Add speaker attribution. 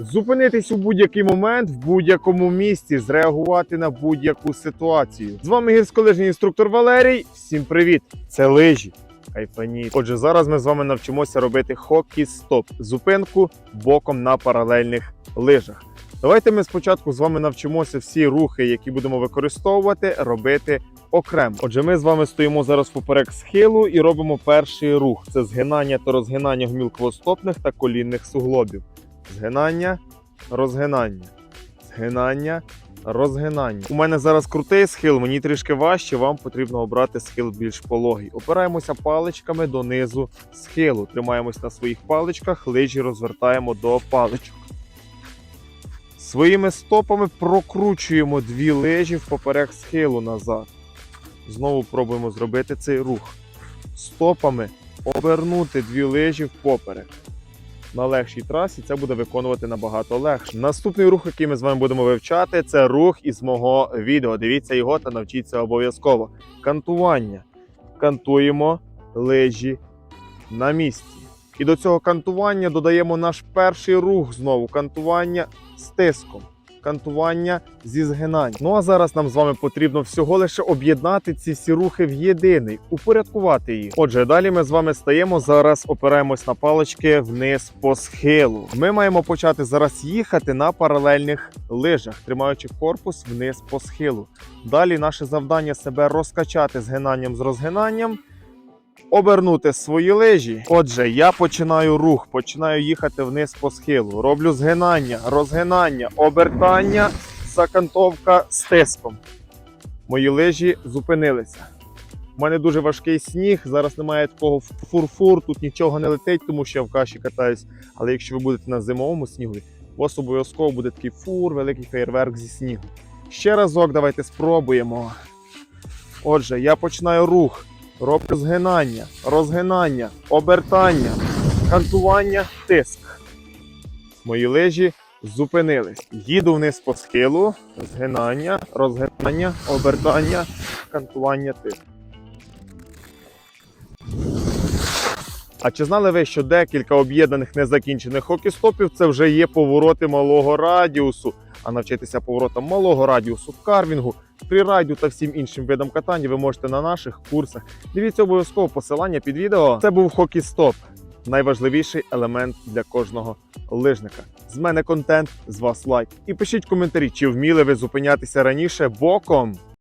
Speaker 1: Зупинитись у будь-який момент в будь-якому місці, зреагувати на будь-яку ситуацію. З вами гірськолижний інструктор Валерій. Всім привіт! Це лижі. Кайфані. Отже, зараз ми з вами навчимося робити хокі-стоп, зупинку боком на паралельних лижах. Давайте ми спочатку з вами навчимося всі рухи, які будемо використовувати, робити окремо. Отже, ми з вами стоїмо зараз поперек схилу і робимо перший рух: це згинання та розгинання гомілковостопних та колінних суглобів. Згинання, розгинання, згинання, розгинання. У мене зараз крутий схил, мені трішки важче. Вам потрібно обрати схил більш пологий. Опираємося паличками донизу схилу. Тримаємось на своїх паличках, лижі розвертаємо до паличок. Своїми стопами прокручуємо дві лижі впоперек схилу назад. Знову пробуємо зробити цей рух. Стопами обернути дві лижі впоперек. На легшій трасі це буде виконувати набагато легше. Наступний рух, який ми з вами будемо вивчати, це рух із мого відео. Дивіться його та навчіться обов'язково. Кантування. Кантуємо лижі на місці. І до цього кантування додаємо наш перший рух знову кантування з тиском. Кантування зі згинань. Ну а зараз нам з вами потрібно всього лише об'єднати ці всі рухи в єдиний, упорядкувати їх. Отже, далі ми з вами стаємо зараз, опираємось на палички вниз по схилу. Ми маємо почати зараз їхати на паралельних лижах, тримаючи корпус вниз по схилу. Далі наше завдання себе розкачати згинанням з розгинанням обернути свої лижі. Отже, я починаю рух, починаю їхати вниз по схилу. Роблю згинання, розгинання, обертання, закантовка з тиском. Мої лижі зупинилися. У мене дуже важкий сніг. Зараз немає такого фурфур, тут нічого не летить, тому що я в каші катаюсь. Але якщо ви будете на зимовому снігу, у вас обов'язково буде такий фур, великий феєрверк зі снігу. Ще разок давайте спробуємо. Отже, я починаю рух. Роблю згинання, розгинання, обертання, кантування, тиск. Мої лижі зупинились. Їду вниз по схилу, згинання, розгинання, обертання, кантування, тиск. А чи знали ви, що декілька об'єднаних незакінчених хокістопів це вже є повороти малого радіусу? А навчитися поворотам малого радіусу, в карвінгу, фрірайду та всім іншим видам катання ви можете на наших курсах. Дивіться обов'язково посилання під відео. Це був хокістоп. Найважливіший елемент для кожного лижника. З мене контент, з вас лайк. І пишіть коментарі, чи вміли ви зупинятися раніше боком.